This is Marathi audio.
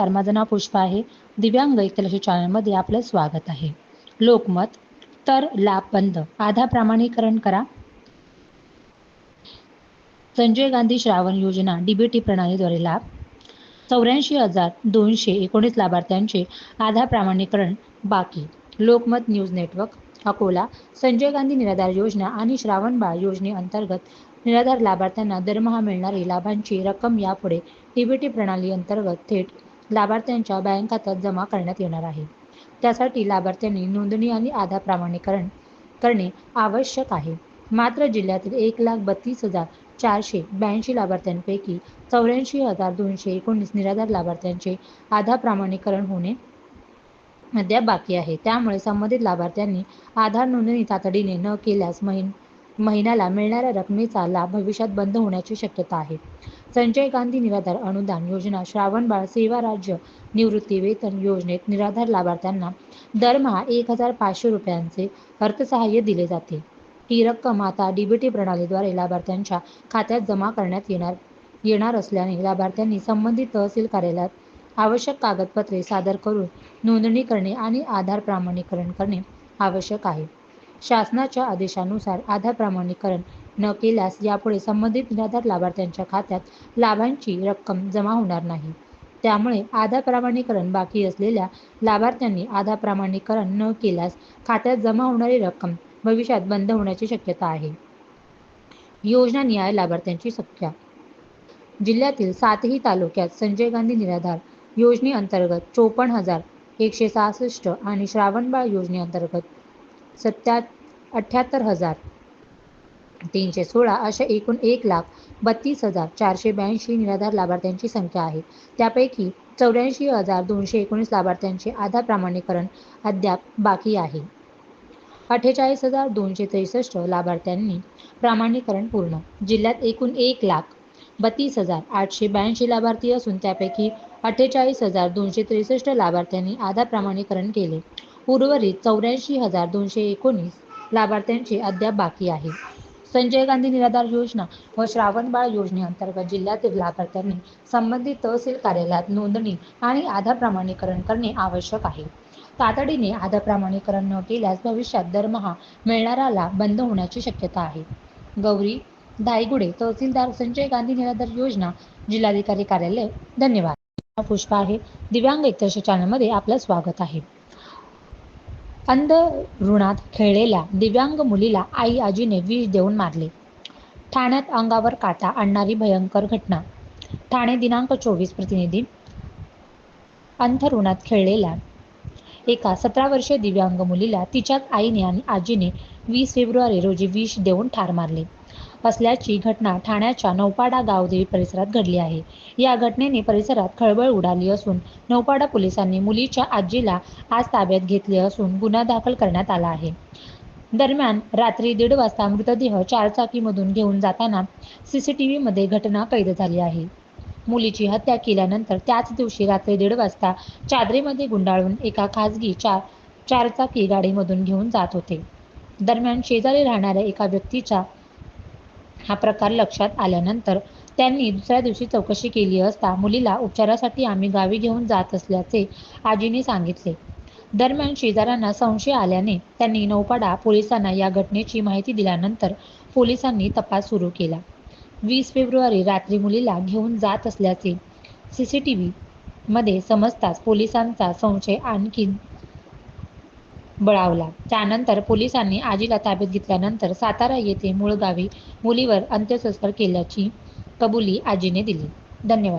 नमस्कार माझं नाव पुष्पा आहे. दिव्यांग एकलशी चॅनलमध्ये आपलं स्वागत आहे. लोकमत तर लाभ बंद. आधा प्रामाणीकरण करा. संजय गांधी श्रावण योजना डीबीटी प्रणालीद्वारे लाभ. चौऱ्याऐंशी हजार दोनशे एकोणीस लाभार्थ्यांचे आधार प्रामाणीकरण बाकी. Lokmat news network Akola. Sanjay Gandhi निराधार योजना आणि श्रावणबाळ योजनेअंतर्गत निराधार लाभार्थ्यांना दरमहा मिळणारी लाभांची रक्कम यापुढे डीबीटी प्रणाली अंतर्गत थेट लाभार्थ्यांच्या बँक खात्यात जमा करण्यात येणार आहे. त्यासाठी लाभार्थ्यांनी नोंदणी आणि आधार प्रमाणीकरण करणे आवश्यक आहे. मात्र जिल्ह्यातील एक लाख बत्तीस हजार चारशे ब्याऐंशी लाभार्थ्यांपैकी चौऱ्याऐंशी हजार दोनशे एकोणीस निराधार लाभार्थ्यांचे आधार प्रमाणीकरण होणे अद्याप बाकी आहे. त्यामुळे संबंधित लाभार्थ्यांनी आधार नोंदणी तातडीने न केल्यास महिन महिन्याला मिळणाऱ्या रकमेचा लाभ भविष्यात बंद होण्याची शक्यता आहे. संजय गांधी निराधार अनुदान योजना श्रावणबाळ सेवा राज्य निवृत्ती वेतन योजनेत निराधार लाभार्थ्यांना दरमहा एक हजार पाचशे रुपयांचे अर्थसहाय्य दिले जाते. ही रक्कम आता डीबीटी प्रणालीद्वारे लाभार्थ्यांच्या खात्यात जमा करण्यात येणार येणार असल्याने लाभार्थ्यांनी संबंधित तहसील कार्यालयात आवश्यक कागदपत्रे सादर करून नोंदणी करणे आणि आधार प्रमाणीकरण करणे आवश्यक आहे. शासनाच्या आदेशानुसार आधार प्रमाणीकरण न केल्यास यापुढे संबंधित निराधार लाभार्थ्यांच्या खात्यात लाभांची रक्कम जमा होणार नाही. त्यामुळे आधार प्रमाणीकरण बाकी असलेल्या लाभार्थ्यांनी आधार प्रमाणीकरण न केल्यास खात्यात जमा होणारी रक्कम भविष्यात बंद होण्याची शक्यता आहे. योजना न्याय लाभार्थ्यांची संख्या. जिल्ह्यातील सातही तालुक्यात संजय गांधी निराधार योजनेअंतर्गत चोपन्न हजार एकशे सहासष्ट आणि श्रावणबाळ योजनेअंतर्गत सत्या अठ्ठ्याहत्तर हजार. तीनशे सोळा अशा एकूण एक लाख बत्तीस हजार चारशे ब्याऐंशी निराधार लाभार्थ्यांची संख्या आहे. त्यापैकी चौऱ्याऐंशी हजार दोनशे एकोणीस लाभार्थ्यांचे आधार प्रमाणीकरण अद्याप बाकी आहे. अठ्ठेचाळीस हजार दोनशे त्रेसष्ट लाभार्थ्यांनी प्रमाणीकरण पूर्ण. जिल्ह्यात एकूण एक लाख बत्तीस हजार आठशे ब्याऐंशी लाभार्थी असून त्यापैकी अठ्ठेचाळीस हजार दोनशे त्रेसष्ट लाभार्थ्यांनी आधार प्रमाणीकरण केले. उर्वरित चौऱ्याऐंशी हजार दोनशे एकोणीस लाभार्थ्यांचे अद्याप बाकी आहे. संजय गांधी निराधार योजना व श्रावणबाळ योजनेअंतर्गत जिल्ह्यातील लाभार्थ्यांनी संबंधित तहसील कार्यालयात नोंदणी आणि आधार प्रमाणीकरण करणे आवश्यक आहे. तातडीने आधार प्रमाणीकरण न केल्यास भविष्यात दरमहा मिळणारा लाभ बंद होण्याची शक्यता आहे. गौरी दायगुडे तहसीलदार संजय गांधी निराधार योजना जिल्हाधिकारी कार्यालय धन्यवाद. पुष्पा आहे. दिव्यांग एकतर्श चॅनलमध्ये आपलं स्वागत आहे. अंध ऋणात खेळलेल्या दिव्यांग मुलीला आई आजीने विष देऊन मारले. ठाण्यात अंगावर काटा आणणारी भयंकर घटना. ठाणे दिनांक चोवीस प्रतिनिधी. अंथरुणात खेळलेल्या एका सतरा वर्षीय दिव्यांग मुलीला तिच्याच आईने आणि आजीने वीस फेब्रुवारी रोजी विष देऊन ठार मारले. असल्याची घटना ठाण्याच्या नौपाडा गावदेवी परिसरात घडली आहे. या घटनेने परिसरात खळबळ उडाली असून नौपाडा पोलिसांनी मुलीच्या आजीला आज ताब्यात घेतले असून गुन्हा दाखल करण्यात आला आहे. दरम्यान रात्री दीड वाजता मृतदेह चारचाकीमधून घेऊन जाताना सीसीटीव्हीमध्ये घटना कैद झाली आहे. मुलीची हत्या केल्यानंतर त्याच दिवशी रात्री दीड वाजता चादरीमध्ये गुंडाळून एका खासगी चार चारचाकी गाडीमधून घेऊन जात होते. दरम्यान शेजारी राहणाऱ्या एका व्यक्तीच्या हा प्रकार लक्षात आल्यानंतर त्यांनी दुसऱ्या दिवशी चौकशी केली असता मुलीला उपचारासाठी आम्ही गावी घेऊन जात असल्याचे आजीने सांगितले. दरम्यान शेजाऱ्यांना संशय आल्याने त्यांनी नौपाडा पोलिसांना या घटनेची माहिती दिल्यानंतर पोलिसांनी तपास सुरू केला. वीस फेब्रुवारी रात्री मुलीला घेऊन जात असल्याचे सी सी टी व्हीमध्ये समजताच पोलिसांचा संशय आणखी बळावला. त्यानंतर पोलिसांनी आजीला ताब्यात घेतल्यानंतर सातारा येथे मूळ गावी मुलीवर अंत्यसंस्कार केल्याची कबुली आजीने दिली. धन्यवाद.